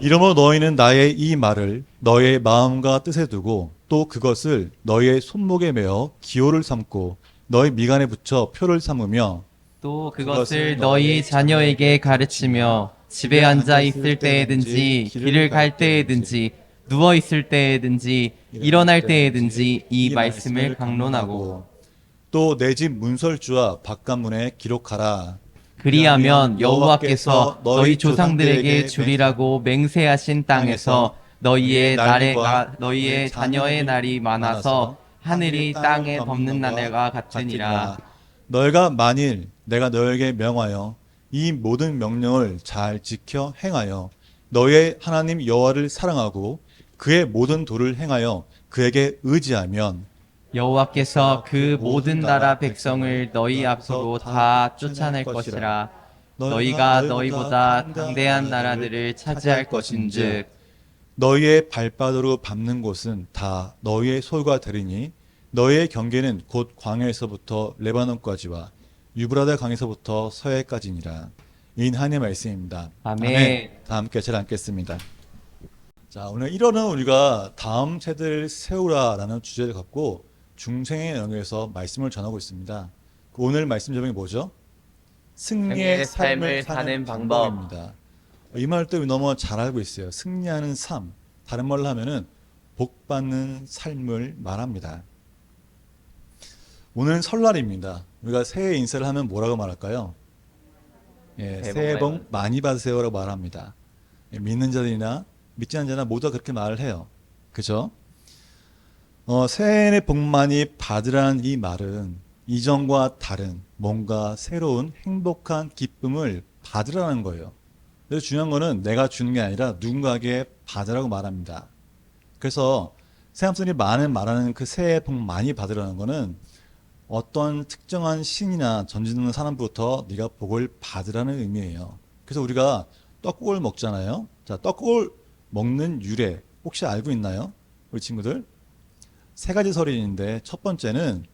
이러므로 너희는 나의 이 말을 너의 마음과 뜻에 두고 또 그것을 너희의 손목에 메어 기호를 삼고 너희 미간에 붙여 표를 삼으며 또 그것을 너희 자녀에게 가르치며 집에 앉아 있을 때에든지 길을 갈 때에든지 누워 있을 때에든지 일어날 때에든지 이 말씀을 강론하고 또 내 집 문설주와 바깥문에 기록하라. 그리하면 여호와께서 너희 조상들에게 주리라고 맹세하신 땅에서 너희의 날에가 너희의 자녀의 날이 많아서 하늘이 땅에 덮는 날과 같으니라. 너희가 만일 내가 너에게 명하여 이 모든 명령을 잘 지켜 행하여 너의 하나님 여호와를 사랑하고 그의 모든 도를 행하여 그에게 의지하면 여호와께서 그 모든 나라 백성을 너희 앞으로 다 쫓아낼 것이라 너희가 너희보다 강대한 나라들을 차지할 것인즉 너희의 발바닥으로 밟는 곳은 다 너희의 소유가 되리니 너희의 경계는 곧 광야에서부터 레바논까지와 유브라데 강에서부터 서해까지니라. 인 한의 말씀입니다. 아멘. 다 함께 잘 앉겠습니다. 자, 오늘 1월은 우리가 다음 세대를 세우라라는 주제를 갖고 중생의 영역에서 말씀을 전하고 있습니다. 그 오늘 말씀 제목이 뭐죠? 승리의 삶을 사는 방법입니다. 이 말도 너무 잘 알고 있어요. 승리하는 삶. 다른 말로 하면은 복 받는 삶을 말합니다. 오늘은 설날입니다. 우리가 새해 인사를 하면 뭐라고 말할까요? 예, 새해 복 많이 받으세요라고 말합니다. 예, 믿는 자들이나 믿지 않는 자나 모두가 그렇게 말을 해요. 그죠? 어, 새해 복 많이 받으라는 이 말은 이전과 다른 뭔가 새로운 행복한 기쁨을 받으라는 거예요. 그래서 중요한 거는 내가 주는 게 아니라 누군가에게 받으라고 말합니다. 그래서 세상분들이 많은 말하는 그 새해 복 많이 받으라는 거는 어떤 특정한 신이나 전지는 사람부터 네가 복을 받으라는 의미예요. 그래서 우리가 떡국을 먹잖아요. 자, 떡국을 먹는 유래 혹시 알고 있나요? 우리 친구들? 세 가지 있는데 첫 번째는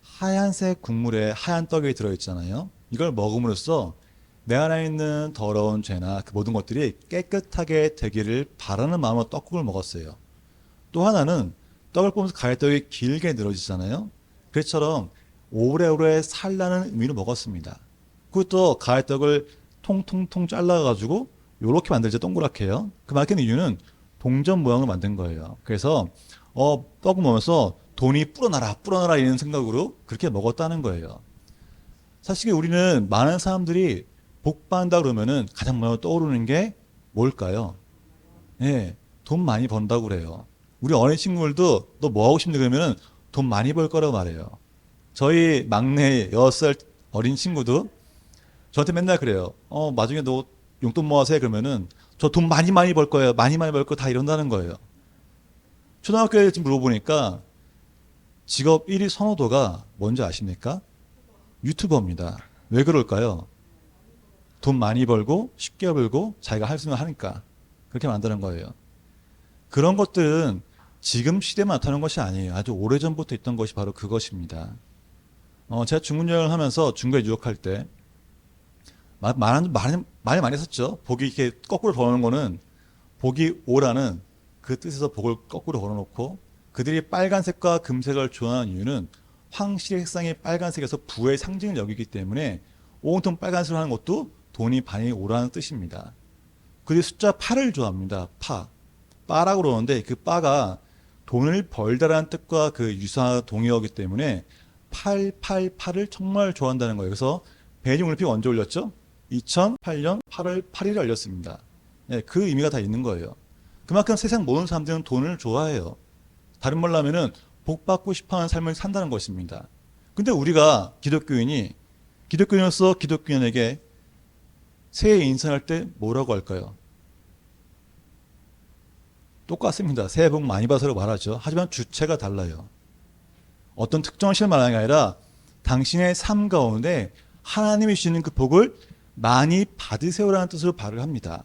하얀색 국물에 하얀 떡이 들어있잖아요. 이걸 먹음으로써 내 안에 있는 더러운 죄나 그 모든 것들이 깨끗하게 되기를 바라는 마음으로 떡국을 먹었어요. 또 하나는 떡을 보면서 가래떡이 길게 늘어지잖아요. 그처럼 오래오래 살라는 의미로 먹었습니다. 그것도 가래떡을 통통통 잘라가지고 요렇게 만들죠. 동그랗게요. 그 만든 이유는 동전 모양을 만든 거예요. 그래서 어 떡을 먹으면서 돈이 불어나라 불어나라 이런 생각으로 그렇게 먹었다는 거예요. 사실 우리는 많은 사람들이 복 받는다 그러면은 가장 먼저 떠오르는 게 뭘까요? 예, 돈 많이 번다고 그래요. 우리 어린 친구들도 너 뭐 하고 싶니 그러면은 돈 많이 벌 거라고 말해요. 저희 막내 6살 어린 친구도 저한테 맨날 그래요. 어, 나중에 너 용돈 모아서 해 그러면은 저 돈 많이 많이 벌 거예요. 많이 많이 벌 거 다 이런다는 거예요. 초등학교에 지금 물어보니까 직업 1위 선호도가 뭔지 아십니까? 유튜버입니다. 왜 그럴까요? 돈 많이 벌고 쉽게 벌고 자기가 할 수 있는 거 하니까 그렇게 만드는 거예요. 그런 것들은 지금 시대만 나타나는 것이 아니에요. 아주 오래전부터 있던 것이 바로 그것입니다. 어, 제가 중국 여행을 하면서 중국에 유학할 때 말, 말, 말, 말 많이 했었죠. 복이 이렇게 거꾸로 걸어놓은 거는 복이 오라는 그 뜻에서 복을 거꾸로 걸어놓고 그들이 빨간색과 금색을 좋아하는 이유는 황실의 색상이 빨간색에서 부의 상징을 여기기 때문에 온통 빨간색을 하는 것도 돈이 많이 오라는 뜻입니다. 그들이 숫자 8을 좋아합니다. 파. 빠라고 그러는데 그 빠가 돈을 벌다라는 뜻과 그 유사 동의어기 때문에 888을 정말 좋아한다는 거예요. 그래서 베이징 올림픽 언제 올렸죠? 2008년 8월 8일에 열렸습니다. 예, 그 의미가 다 있는 거예요. 그만큼 세상 모든 사람들은 돈을 좋아해요. 다른 말로 하면은 복 받고 싶어 하는 삶을 산다는 것입니다. 근데 우리가 기독교인이 기독교인으로서 기독교인에게 새해 인사할 때 뭐라고 할까요? 똑같습니다. 새해 복 많이 받으라고 말하죠. 하지만 주체가 달라요. 어떤 특정한 시를 말하는 게 아니라 당신의 삶 가운데 하나님이 주시는 그 복을 많이 받으세요라는 뜻으로 발을 합니다.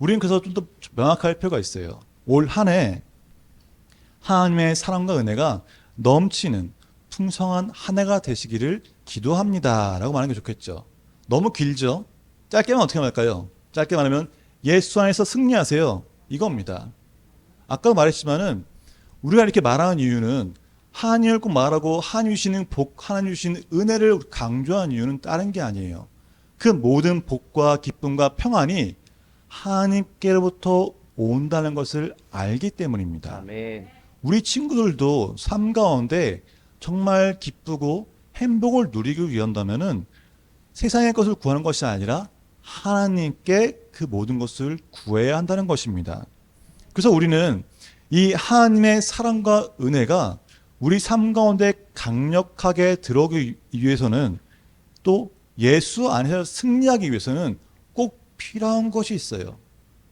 우리는 그래서 좀 더 명확할 필요가 있어요. 올 한 해 하나님의 사랑과 은혜가 넘치는 풍성한 한 해가 되시기를 기도합니다라고 말하는 게 좋겠죠. 너무 길죠. 짧게 말하면 어떻게 말할까요? 짧게 말하면 예수 안에서 승리하세요. 이겁니다. 아까 말했지만은 우리가 이렇게 말하는 이유는 하나님을 꼭 말하고 하나님 주시는 복, 하나님 주시는 은혜를 강조한 이유는 다른 게 아니에요. 그 모든 복과 기쁨과 평안이 하나님께로부터 온다는 것을 알기 때문입니다. 아멘. 우리 친구들도 삶 가운데 정말 기쁘고 행복을 누리기 위한다면은 세상의 것을 구하는 것이 아니라 하나님께 그 모든 것을 구해야 한다는 것입니다. 그래서 우리는 이 하나님의 사랑과 은혜가 우리 삶 가운데 강력하게 들어오기 위해서는 또 예수 안에서 승리하기 위해서는 꼭 필요한 것이 있어요.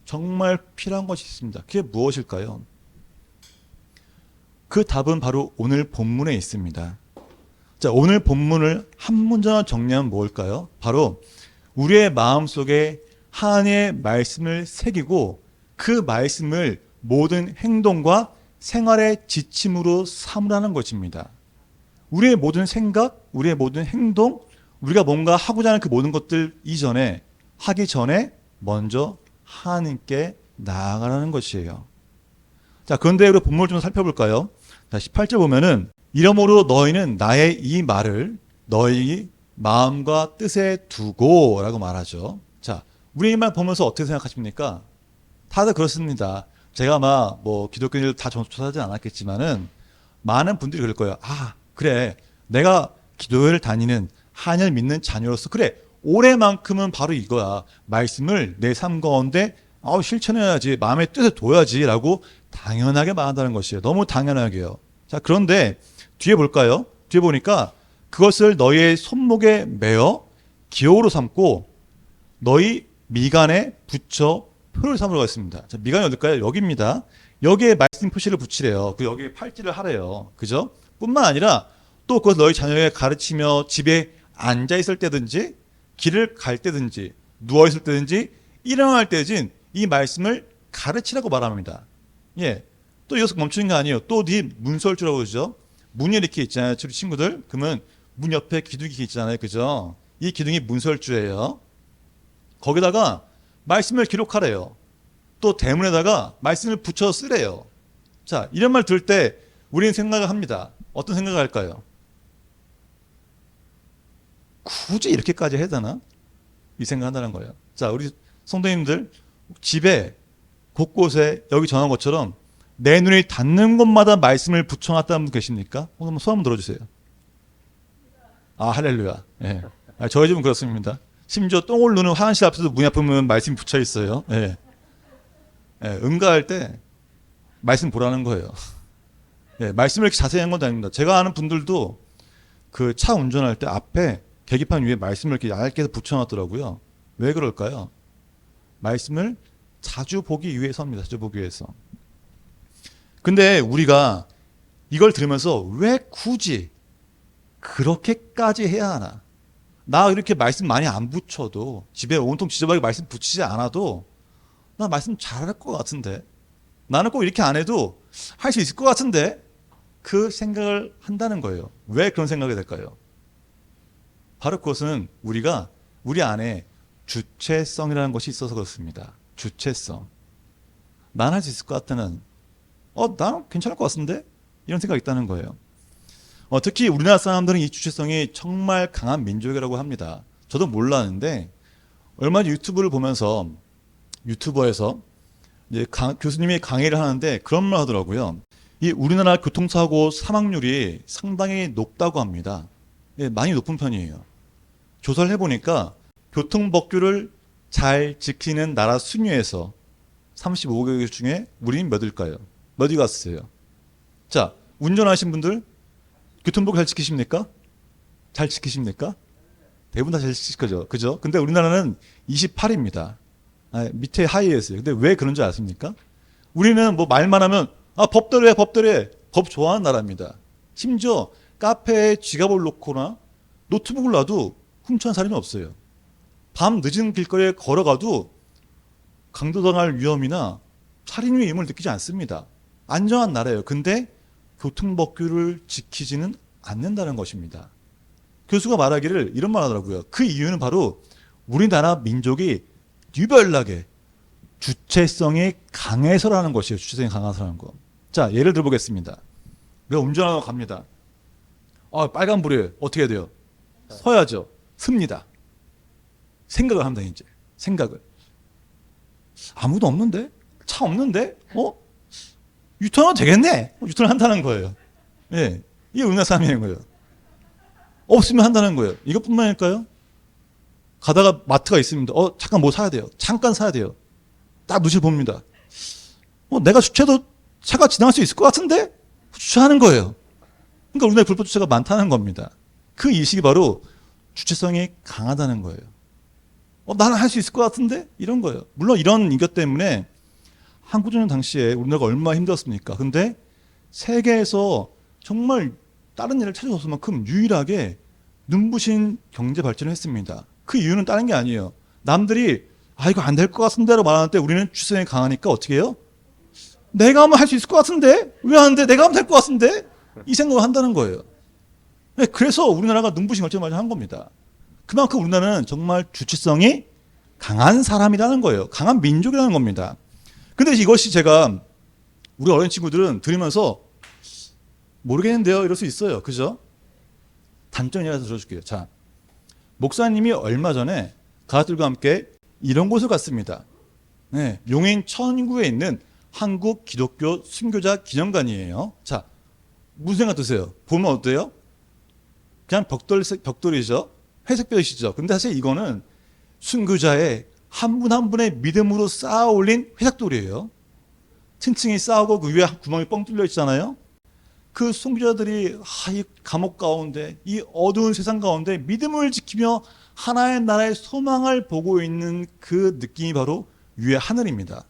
정말 필요한 것이 있습니다. 그게 무엇일까요? 그 답은 바로 오늘 본문에 있습니다. 자, 오늘 본문을 한 문장으로 정리하면 뭘까요? 바로 우리의 마음 속에 하나님의 말씀을 새기고 그 말씀을 모든 행동과 생활의 지침으로 삼으라는 것입니다. 우리의 모든 생각, 우리의 모든 행동, 우리가 뭔가 하고자 하는 그 모든 것들 이전에 하기 전에 먼저 하나님께 나아가라는 것이에요. 자, 그런데 우리 본문을 좀 살펴볼까요? 자, 18절 보면은 이러므로 너희는 나의 이 말을 너희 마음과 뜻에 두고라고 말하죠. 자, 우리 이말 보면서 어떻게 생각하십니까? 다들 그렇습니다. 제가 막 뭐 기독교인들 다 조사하지 않았겠지만은 많은 분들이 그럴 거예요. 아, 그래. 내가 기도회를 다니는 한일 믿는 자녀로서 그래. 올해만큼은 바로 이거야. 말씀을 내 삶 가운데 아우 실천해야지. 마음의 뜻에 둬야지라고 당연하게 말한다는 것이에요. 너무 당연하게요. 자, 그런데 뒤에 볼까요? 뒤에 보니까 그것을 너희의 손목에 매어 기호로 삼고 너희 미간에 붙여 표를 삼으라고 했습니다. 자, 미간이 어딜까요? 여기입니다. 여기에 말씀 표시를 붙이래요. 그 여기에 팔찌를 하래요. 그죠? 뿐만 아니라 또 그것 너희 자녀에게 가르치며 집에 앉아 있을 때든지 길을 갈 때든지 누워 있을 때든지 일어날 때든 이 말씀을 가르치라고 말합니다. 예. 또 여기서 멈추는 게 아니에요. 또 네 문설주라고 그러죠. 문이 이렇게 있잖아요. 우리 친구들. 그러면 문 옆에 기둥이 있잖아요. 그죠? 이 기둥이 문설주예요. 거기다가 말씀을 기록하래요. 또 대문에다가 말씀을 붙여 쓰래요. 자, 이런 말 들을 때 우리는 생각을 합니다. 어떤 생각을 할까요? 굳이 이렇게까지 해야 되나? 이 생각한다는 거예요. 자, 우리 성도님들 집에 곳곳에 여기 전한 것처럼 내 눈이 닿는 곳마다 말씀을 붙여놨다는 분 계십니까? 오늘 한번 손 한번 들어주세요. 아, 할렐루야. 예. 아, 저희 집은 그렇습니다. 심지어 똥을 누는 화장실 앞에도 문 앞에 보면 말씀이 붙여 있어요. 예. 예, 응가할 때 말씀 보라는 거예요. 예, 말씀을 이렇게 자세히 한 건 아닙니다. 제가 아는 분들도 그 차 운전할 때 앞에 계기판 위에 말씀을 이렇게 얇게 붙여놨더라고요. 왜 그럴까요? 말씀을 자주 보기 위해서입니다. 자주 보기 위해서. 근데 우리가 이걸 들으면서 왜 굳이 그렇게까지 해야 하나? 나 이렇게 말씀 많이 안 붙여도 집에 온통 지저분하게 말씀 붙이지 않아도 나 말씀 잘할 것 같은데 나는 꼭 이렇게 안 해도 할 수 있을 것 같은데 그 생각을 한다는 거예요. 왜 그런 생각이 될까요? 바로 그것은 우리가 우리 안에 주체성이라는 것이 있어서 그렇습니다. 주체성. 난 할 수 있을 것 같다는 어, 나는 괜찮을 것 같은데? 이런 생각이 있다는 거예요. 어, 특히 우리나라 사람들은 이 주체성이 정말 강한 민족이라고 합니다. 저도 몰랐는데 얼마 전 유튜브를 보면서 유튜버에서 이제 강- 교수님이 강의를 하는데 그런 말 하더라고요. 이 우리나라 교통사고 사망률이 상당히 높다고 합니다. 예, 많이 높은 편이에요. 조사를 해보니까 교통법규를 잘 지키는 나라 순위에서 35개 중에 우리는 몇일까요? 몇위 갔어요? 자, 운전하신 분들 교통법 잘 지키십니까? 잘 지키십니까? 대부분 다 잘 지킬 거죠. 그죠? 근데 우리나라는 28입니다. 아, 밑에 하이에서요. 근데 왜 그런 줄 아십니까? 우리는 뭐 말만 하면 아, 법대로 해, 법대로 해. 법 좋아하는 나라입니다. 심지어 카페에 지갑을 놓거나 노트북을 놔도 훔쳐간 사람이 없어요. 밤 늦은 길거리에 걸어가도 강도 당할 위험이나 살인의 위험을 느끼지 않습니다. 안전한 나라예요. 근데 교통법규를 지키지는 않는다는 것입니다. 교수가 말하기를 이런 말 하더라고요. 그 이유는 바로 우리나라 민족이 유별나게 주체성이 강해서라는 것이에요. 주체성이 강해서라는 거. 자, 예를 들어보겠습니다. 내가 운전하러 갑니다. 아, 빨간불이에요. 어떻게 해야 돼요? 서야죠. 습니다. 생각을 합니다, 이제. 생각을. 아무도 없는데? 차 없는데? 어? 유턴은 되겠네? 어, 유턴을 한다는 거예요. 예. 이게 사람인 거예요. 없으면 한다는 거예요. 이것뿐만 아닐까요? 가다가 마트가 있습니다. 어, 잠깐 뭐 사야 돼요. 잠깐 사야 돼요. 딱 눈치를 봅니다. 어, 내가 주차도 차가 지나갈 수 있을 것 같은데? 주차하는 거예요. 그러니까 우리나라에 불법 주차가 많다는 겁니다. 그 인식이 바로 주체성이 강하다는 거예요. 어, 나는 할 수 있을 것 같은데? 이런 거예요. 물론 이런 이것 때문에 한국전쟁 당시에 우리나라가 얼마나 힘들었습니까? 근데 세계에서 정말 다른 일을 없을 만큼 유일하게 눈부신 경제 발전을 했습니다. 그 이유는 다른 게 아니에요. 남들이 아 이거 안 될 것 같은데로 말하는데 우리는 주성이 강하니까 어떻게 해요? 내가 하면 할 수 있을 것 같은데 왜 하는데 내가 하면 될 것 같은데 이 생각을 한다는 거예요. 네, 그래서 우리나라가 눈부신 발전을 한 겁니다. 그만큼 우리나라는 정말 주체성이 강한 사람이라는 거예요. 강한 민족이라는 겁니다. 근데 이것이 제가 우리 어린 친구들은 들으면서 모르겠는데요. 이럴 수 있어요. 그죠? 단점이라서 들어줄게요. 자, 목사님이 얼마 전에 가족들과 함께 이런 곳을 갔습니다. 네, 용인 천구에 있는 한국 기독교 순교자 기념관이에요. 자, 무슨 생각 드세요? 보면 어때요? 그냥 벽돌 벽돌이죠. 회색벽이시죠. 근데 사실 이거는 순교자의 한 분 한 분의 믿음으로 쌓아 올린 회색돌이에요. 층층이 쌓고 그 위에 구멍이 뻥 뚫려 있잖아요. 그 순교자들이 아, 이 감옥 가운데 이 어두운 세상 가운데 믿음을 지키며 하나의 나라의 소망을 보고 있는 그 느낌이 바로 위에 하늘입니다.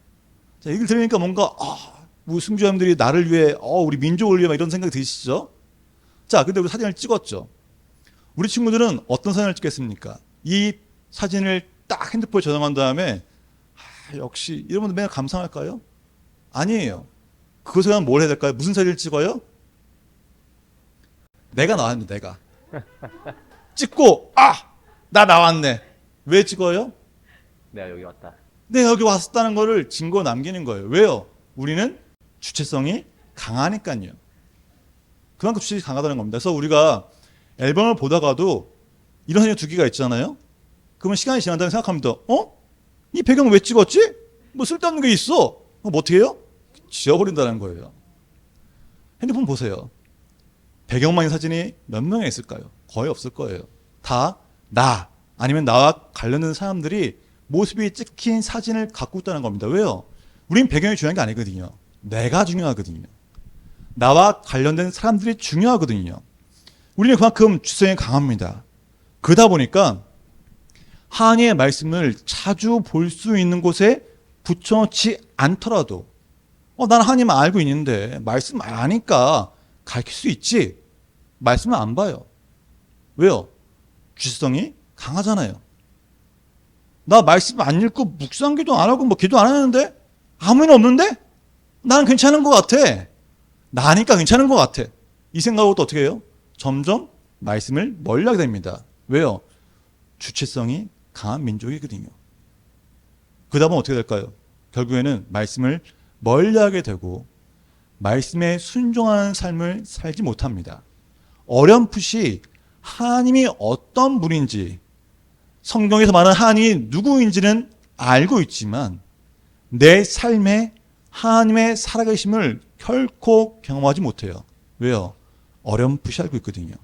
자, 이걸 들으니까 뭔가 아, 우리 순교자님들이 나를 위해 어, 우리 민족을 위해 막 이런 생각이 드시죠? 자, 근데 우리 사진을 찍었죠. 우리 친구들은 어떤 사진을 찍겠습니까? 이 사진을 딱 핸드폰에 저장한 다음에 아, 역시 여러분들 맨날 감상할까요? 아니에요. 그것에 관뭘 해야 될까요? 무슨 사진을 찍어요? 내가 나왔네, 내가. 찍고 아, 나 나왔네. 왜 찍어요? 내가 여기 왔다. 내가 여기 왔었다는 거를 증거 남기는 거예요. 왜요? 우리는 주체성이 강하니까요. 그만큼 주체성이 강하다는 겁니다. 그래서 우리가 앨범을 보다가도 이런 사진 두 개가 있잖아요. 그러면 시간이 지난다고 생각합니다. 어? 이 배경 왜 찍었지? 뭐 쓸데없는 게 있어. 그럼 어떻게 해요? 지워버린다는 거예요. 핸드폰 보세요. 배경만 있는 사진이 몇 명이 있을까요? 거의 없을 거예요. 다 나 아니면 나와 관련된 사람들이 모습이 찍힌 사진을 갖고 있다는 겁니다. 왜요? 우린 배경이 중요한 게 아니거든요. 내가 중요하거든요. 나와 관련된 사람들이 중요하거든요. 우리는 그만큼 주성이 강합니다. 그러다 보니까 하나님의 말씀을 자주 볼 수 있는 곳에 붙여놓지 않더라도 어, 나는 하나님 알고 있는데 말씀 아니까 가르칠 수 있지. 말씀을 안 봐요. 왜요? 주성이 강하잖아요. 나 말씀 안 읽고 묵상 기도 안 하고 뭐 기도 안 하는데 아무 일 없는데 나는 괜찮은 것 같아. 나니까 괜찮은 것 같아. 이 생각으로 또 어떻게 해요? 점점 말씀을 멀리하게 됩니다. 왜요? 주체성이 강한 민족이거든요. 그러다 보면 어떻게 될까요? 결국에는 말씀을 멀리하게 되고 말씀에 순종하는 삶을 살지 못합니다. 어렴풋이 하나님이 어떤 분인지 성경에서 말하는 하나님이 누구인지는 알고 있지만 내 삶에 하나님의 살아계심을 결코 경험하지 못해요. 왜요? 어렴풋이 알고 있거든요.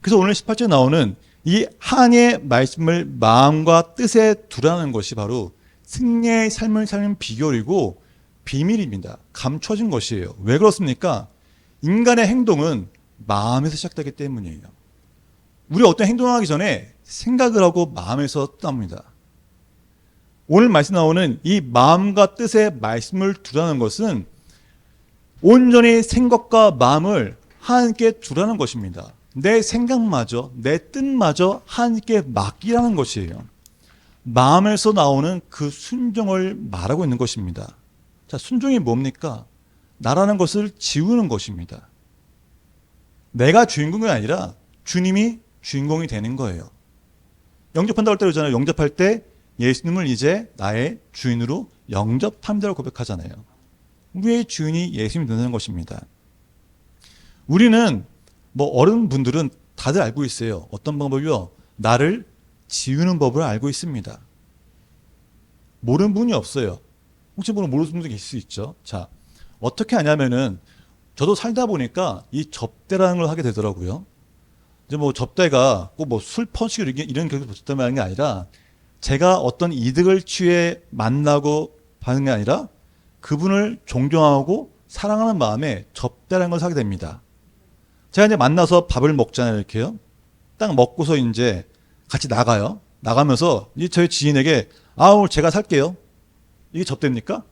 그래서 오늘 18절에 나오는 이 하나님의 말씀을 마음과 뜻에 두라는 것이 바로 승리의 삶을 사는 비결이고 비밀입니다. 감춰진 것이에요. 왜 그렇습니까? 인간의 행동은 마음에서 시작되기 때문이에요. 우리 어떤 행동을 하기 전에 생각을 하고 마음에서 떱니다. 오늘 말씀 나오는 이 마음과 뜻의 말씀을 두라는 것은 온전히 생각과 마음을 하나님께 두라는 것입니다. 내 생각마저, 내 뜻마저 하나님께 맡기라는 것이에요. 마음에서 나오는 그 순종을 말하고 있는 것입니다. 자, 순종이 뭡니까? 나라는 것을 지우는 것입니다. 내가 주인공이 아니라 주님이 주인공이 되는 거예요. 영접한다고 할때 그러잖아요. 영접할 때 예수님을 이제 나의 주인으로 영접합니다라고 고백하잖아요. 우리의 주인이 예수님이 된다는 것입니다. 우리는 뭐 어른분들은 다들 알고 있어요. 어떤 방법이요? 나를 지우는 법을 알고 있습니다. 모르는 분이 없어요. 혹시 모르는 분도 계실 수 있죠. 자, 어떻게 하냐면은 저도 살다 보니까 이 접대라는 걸 하게 되더라고요. 이제 뭐 접대가 꼭 뭐 술 퍼시고 이런, 이런 결과 붙었다면 하는 게 아니라 제가 어떤 이득을 취해 만나고 하는 게 아니라 그분을 존경하고 사랑하는 마음에 접대라는 걸 사게 됩니다. 제가 이제 만나서 밥을 먹잖아요, 이렇게요. 딱 먹고서 이제 같이 나가요. 나가면서 이 저희 지인에게 아, 오늘 제가 살게요. 이게 접대입니까?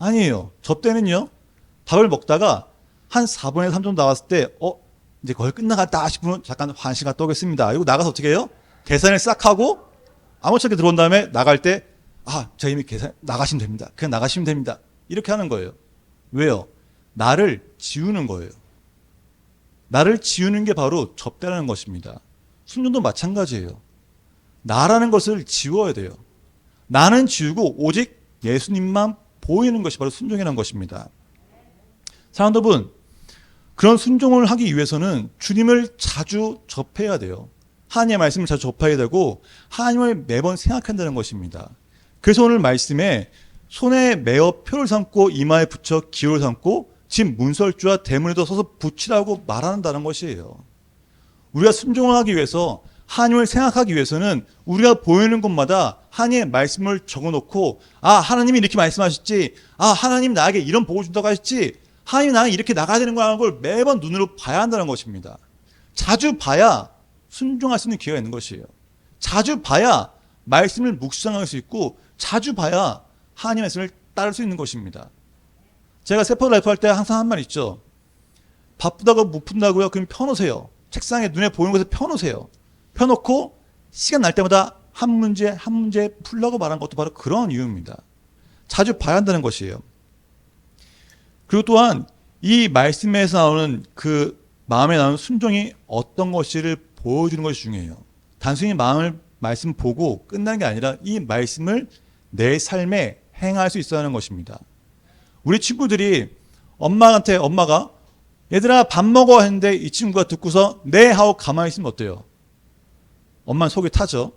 아니에요. 접대는요. 밥을 먹다가 한 4분의 3 정도 나왔을 때, 어, 이제 거의 끝나갔다 싶으면 잠깐 환시 갔다 오겠습니다. 이거 나가서 어떻게 해요? 계산을 싹 하고 아무렇게 들어온 다음에 나갈 때, 아, 저 이미 계산, 나가시면 됩니다. 그냥 나가시면 됩니다. 이렇게 하는 거예요. 왜요? 나를 지우는 거예요. 나를 지우는 게 바로 접대라는 것입니다. 순종도 마찬가지예요. 나라는 것을 지워야 돼요. 나는 지우고 오직 예수님만 보이는 것이 바로 순종이라는 것입니다. 사랑하는 여러분, 그런 순종을 하기 위해서는 주님을 자주 접해야 돼요. 하나님의 말씀을 자주 접해야 되고 하나님을 매번 생각한다는 것입니다. 그래서 오늘 말씀에 손에 매어 표를 삼고 이마에 붙여 기호를 삼고 집 문설주와 대문에도 서서 붙이라고 말한다는 것이에요. 우리가 순종을 하기 위해서 하나님을 생각하기 위해서는 우리가 보이는 곳마다 하나님의 말씀을 적어놓고 아 하나님이 이렇게 말씀하셨지 아 하나님 나에게 이런 복을 준다고 하셨지 하나님 나는 이렇게 나가야 되는 거라는 걸 매번 눈으로 봐야 한다는 것입니다. 자주 봐야 순종할 수 있는 기회가 있는 것이에요. 자주 봐야 말씀을 묵상할 수 있고 자주 봐야 하나님의 말씀을 따를 수 있는 것입니다. 제가 세포 라이프 할 때 항상 한 말 있죠. 바쁘다고 못 푼다고요? 그럼 펴놓으세요. 책상에 눈에 보이는 곳에 펴놓으세요. 펴놓고 시간 날 때마다 한 문제 한 문제 풀라고 말한 것도 바로 그런 이유입니다. 자주 봐야 한다는 것이에요. 그리고 또한 이 말씀에서 나오는 그 마음에 나오는 순종이 어떤 것을 보여주는 것이 중요해요. 단순히 마음을 말씀 보고 끝나는 게 아니라 이 말씀을 내 삶에 행할 수 있어야 하는 것입니다. 우리 친구들이 엄마한테 엄마가 얘들아 밥 먹어 했는데 이 친구가 듣고서 네 하고 가만히 있으면 어때요? 엄마는 속이 타죠.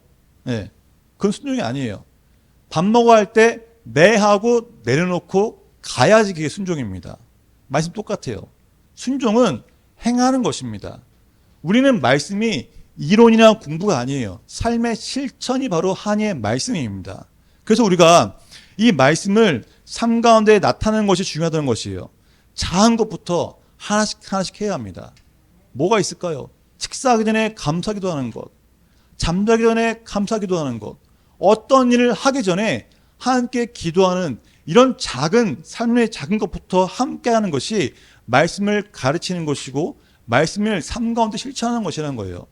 예. 그건 순종이 아니에요. 밥 먹어 할 때 네 하고 내려놓고 가야지 그게 순종입니다. 말씀 똑같아요. 순종은 행하는 것입니다. 우리는 말씀이 이론이나 공부가 아니에요. 삶의 실천이 바로 하나님의 말씀입니다. 그래서 우리가 이 말씀을 삶 가운데 나타내는 것이 중요하다는 것이에요. 작은 것부터 하나씩 하나씩 해야 합니다. 뭐가 있을까요? 식사하기 전에 감사기도 하는 것, 잠자기 전에 감사기도 하는 것, 어떤 일을 하기 전에 함께 기도하는 이런 작은 삶의 작은 것부터 함께 하는 것이 말씀을 가르치는 것이고 말씀을 삶 가운데 실천하는 것이라는 거예요.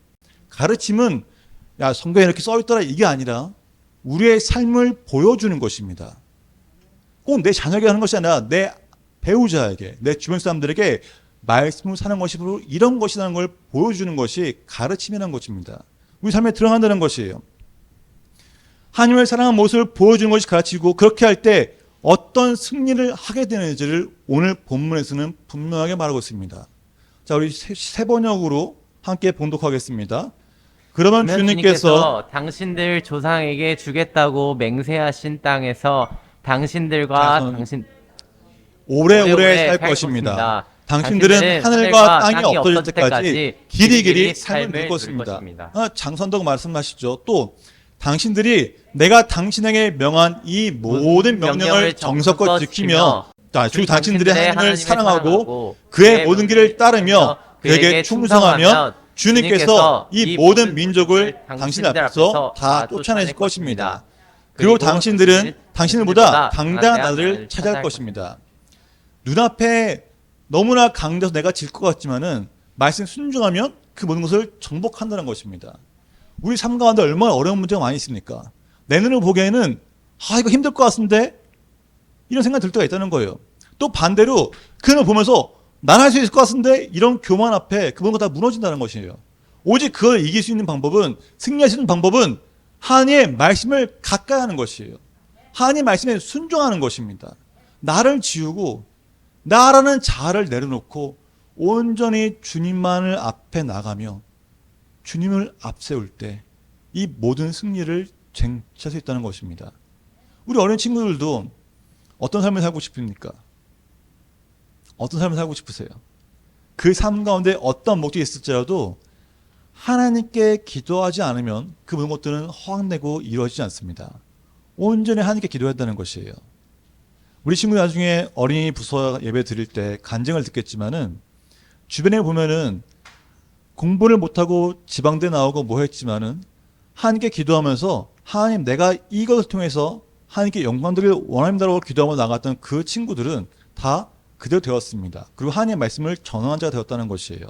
가르침은 야 성경에 이렇게 써 있더라 이게 아니라 우리의 삶을 보여주는 것입니다. 꼭 내 자녀에게 하는 것이 아니라 내 배우자에게 내 주변 사람들에게 말씀을 사는 것이 바로 이런 것이라는 걸 보여주는 것이 가르침이라는 것입니다. 우리 삶에 들어간다는 것이에요. 하나님을 사랑하는 모습을 보여주는 것이 가르치고 그렇게 할 때 어떤 승리를 하게 되는지를 오늘 본문에서는 분명하게 말하고 있습니다. 자, 우리 세, 세 번역으로 함께 봉독하겠습니다. 그러면 주님께서 당신들 조상에게 주겠다고 맹세하신 땅에서 당신들과 자손 당신 오래오래 오래오래 살 살 것입니다. 것입니다. 당신들은 당신들은 하늘과 땅이 땅이 없어질 때까지 길이길이 삶을 누릴 것입니다. 아, 장선덕 말씀하시죠. 또 당신들이 내가 당신에게 명한 이 모든 명령을 정석껏 지키며 자, 주 당신들의 하나님을 사랑하고 그의 모든 길을 따르며 그에게 충성하면 주님께서 이 모든 민족을 당신 앞에서 다 쫓아내실 것입니다. 그리고 당신들은 당신들보다 강대한 나라를 찾아갈 것입니다. 눈앞에 너무나 강대해서 내가 질 것 같지만은 말씀 순종하면 그 모든 것을 정복한다는 것입니다. 우리 삶 가운데 얼마나 어려운 문제가 많이 있습니까? 내 눈을 보기에는 아 이거 힘들 것 같은데 이런 생각이 들 때가 있다는 거예요. 또 반대로 그걸 보면서 난 할 수 있을 것 같은데 이런 교만 앞에 그 모든 거다 무너진다는 것이에요. 오직 그걸 이길 수 있는 방법은 승리할 수 있는 방법은 하나님의 말씀을 가까이 하는 것이에요. 하나님 말씀에 순종하는 것입니다. 나를 지우고 나라는 자아를 내려놓고 온전히 주님만을 앞에 나가며 주님을 앞세울 때 이 모든 승리를 쟁취할 수 있다는 것입니다. 우리 어린 친구들도 어떤 삶을 살고 싶습니까? 어떤 삶을 살고 싶으세요? 그 삶 가운데 어떤 목적이 있을지라도 하나님께 기도하지 않으면 그 모든 것들은 허황되고 이루어지지 않습니다. 온전히 하나님께 기도해야 한다는 것이에요. 우리 친구 나중에 어린이 부서 예배 드릴 때 간증을 듣겠지만은 주변에 보면은 공부를 못하고 지방대 나오고 뭐 했지만은 하나님께 기도하면서 하나님 내가 이것을 통해서 하나님께 영광 드릴 원합니다라고 기도하며 나갔던 그 친구들은 다 그대로 되었습니다. 그리고 하나님의 말씀을 전하는 자가 되었다는 것이에요.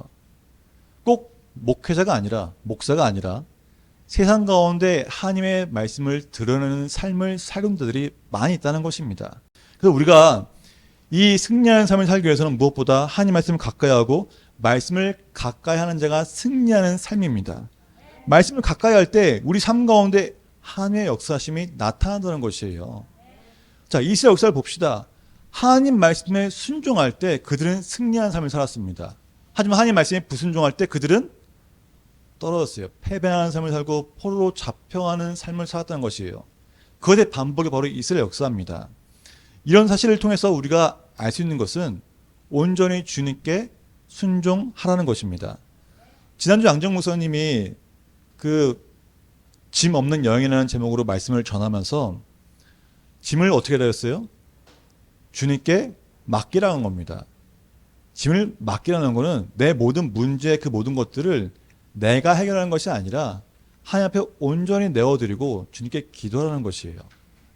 꼭 목회자가 아니라 목사가 아니라 세상 가운데 하나님의 말씀을 드러내는 삶을 살는 자들이 많이 있다는 것입니다. 그래서 우리가 이 승리하는 삶을 살기 위해서는 무엇보다 하나님 말씀을 가까이 하고 말씀을 가까이 하는 자가 승리하는 삶입니다. 말씀을 가까이 할 때 우리 삶 가운데 하나님의 역사심이 나타난다는 것이에요. 자, 이스라엘 역사를 봅시다. 하나님 말씀에 순종할 때 그들은 승리한 삶을 살았습니다. 하지만 하나님 말씀에 불순종할 때 그들은 떨어졌어요. 패배하는 삶을 살고 포로로 잡혀가는 삶을 살았다는 것이에요. 그것의 반복이 바로 이스라엘 역사입니다. 이런 사실을 통해서 우리가 알 수 있는 것은 온전히 주님께 순종하라는 것입니다. 지난주 양정 목사님이 그 짐 없는 여행이라는 제목으로 말씀을 전하면서 짐을 어떻게 했어요? 주님께 맡기라는 겁니다. 짐을 맡기라는 거는 내 모든 문제 그 모든 것들을 내가 해결하는 것이 아니라 하나님 앞에 온전히 내어드리고 주님께 기도하는 것이에요.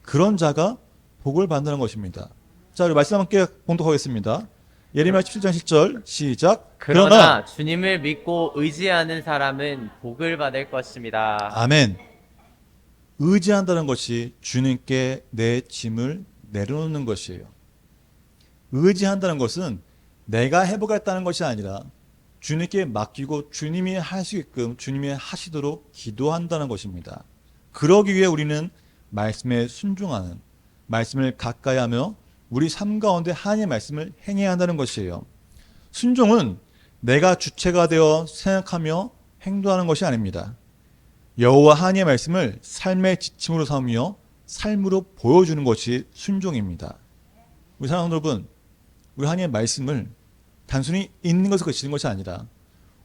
그런 자가 복을 받는 것입니다. 자, 우리 말씀 함께 봉독하겠습니다. 예레미야 17장 10절 시작. 그러나 주님을 믿고 의지하는 사람은 복을 받을 것입니다. 아멘. 의지한다는 것이 주님께 내 짐을 내려놓는 것이에요. 의지한다는 것은 내가 해보겠다는 것이 아니라 주님께 맡기고 주님이 할 수 있게끔 주님이 하시도록 기도한다는 것입니다. 그러기 위해 우리는 말씀에 순종하는 말씀을 가까이 하며 우리 삶 가운데 하나님의 말씀을 행해야 한다는 것이에요. 순종은 내가 주체가 되어 생각하며 행동하는 것이 아닙니다. 여호와 하나님의 말씀을 삶의 지침으로 삼으며 삶으로 보여주는 것이 순종입니다. 우리 사랑하는 여러분, 우리 하나님의 말씀을 단순히 읽는 것을 그치는 것이 아니라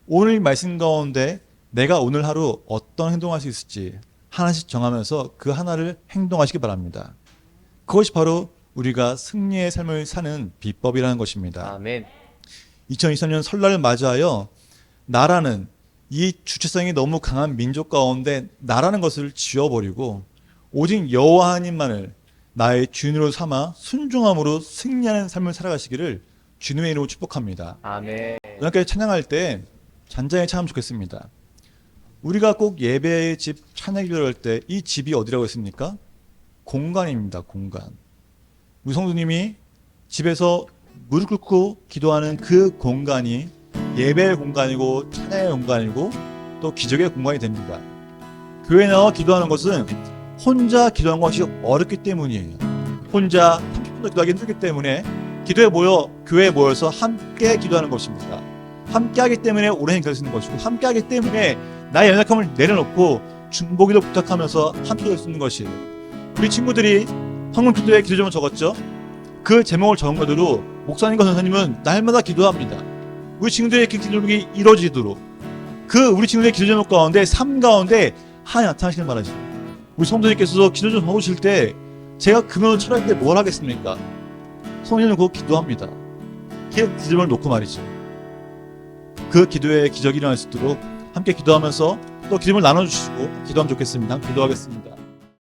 오늘 말씀 가운데 내가 오늘 하루 어떤 행동할 수 있을지 하나씩 정하면서 그 하나를 행동하시기 바랍니다. 그것이 바로 우리가 승리의 삶을 사는 비법이라는 것입니다. 아멘. 2023년 설날을 맞이하여 나라는 이 주체성이 너무 강한 민족 가운데 나라는 것을 지워버리고 오직 여호와 하나님만을 나의 주인으로 삼아 순종함으로 승리하는 삶을 살아가시기를 주님의 이름으로 축복합니다. 아멘. 오늘까지 찬양할 때 잔잔히 찬양 좋겠습니다. 우리가 꼭 예배의 집 찬양 기도를 할 때 이 집이 어디라고 했습니까? 공간입니다. 공간. 우리 성도님이 집에서 무릎 꿇고 기도하는 그 공간이 예배의 공간이고 찬양의 공간이고 또 기적의 공간이 됩니다. 교회 나와 기도하는 것은 혼자 기도하는 것이 어렵기 때문이에요. 혼자 30분도 기도하기 힘들기 때문에 기도에 모여 교회에 모여서 함께 기도하는 것입니다. 함께 하기 때문에 오래 기도할 수 있는 것이고 함께 하기 때문에 나의 연약함을 내려놓고 중보기도 부탁하면서 함께 할수 있는 것이에요. 우리 친구들이 황금기도에 기도 제목을 적었죠. 그 제목을 적은 것대로 목사님과 선생님은 날마다 기도합니다. 우리 친구들의 그 기도 제목이 이루어지도록 그 우리 친구들의 기도 제목 가운데 삶 가운데 하나님 나타나시는 바라죠. 우리 성도님께서도 기도 좀 하실 때 제가 철할 때뭘 하겠습니까? 성령을 곧 기도합니다. 그 기도를 놓고 말이죠. 그 기도에 기적이 일어날 수 있도록 함께 기도하면서 또 기도를 나눠주시고 기도하면 좋겠습니다. 기도하겠습니다.